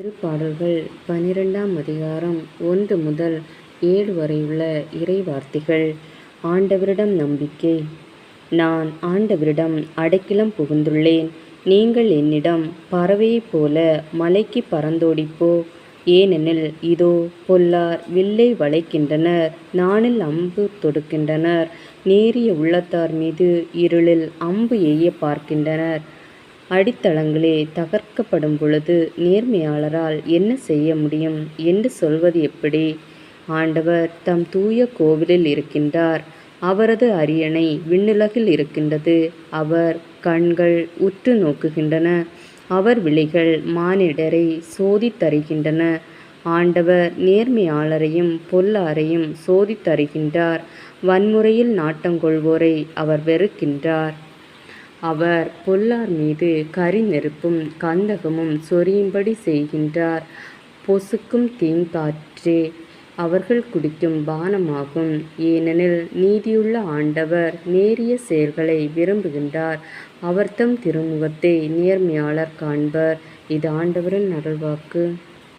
திருப்பாடல்கள் பனிரெண்டாம் அதிகாரம் ஒன்று முதல் ஏழு வரையுள்ள இறைவார்த்தைகள். ஆண்டவரிடம் நம்பிக்கை. நான் ஆண்டவரிடம் அடைக்கலம் புகுந்துள்ளேன். நீங்கள் என்னிடம் பறவையைப் போல மலைக்கு பறந்தோடிப்போ. ஏனெனில் இதோ பொல்லார் வில்லை வளைக்கின்றனர் நானில் அம்பு தொடுக்கின்றனர் நேரிய உள்ளத்தார் மீது இருளில் அம்பு எய்ய பார்க்கின்றனர். அடித்தளங்களே தகர்க்கப்படும் பொழுது நேர்மையாளரால் என்ன செய்ய முடியும் என்று சொல்வது எப்படி? ஆண்டவர் தம் தூய கோவிலில் இருக்கின்றார். அவரது அரியணை விண்ணுலகில் இருக்கின்றது. அவர் கண்கள் உற்று நோக்குகின்றன. அவர் விழிகள் மானிடரை சோதித்தருகின்றன ஆண்டவர் நேர்மையாளரையும் பொல்லாரையும் சோதித்தருகின்றார் வன்முறையில் நாட்டங்கொள்வோரை அவர் வெறுக்கின்றார். அவர் பொல்லார் மீது கரிநெருப்பும் கந்தகமும் சொரியும்படி செய்கின்றார். பொசுக்கும் தீங்காற்றே அவர்கள் குடிக்கும் பானமாகும். ஏனெனில் நீதியுள்ள ஆண்டவர் நேரிய செயல்களை விரும்புகின்றார். அவர்தம் திருமுகத்தை நேர்மையாளர் காண்பர். இது ஆண்டவரின் அருள்வாக்கு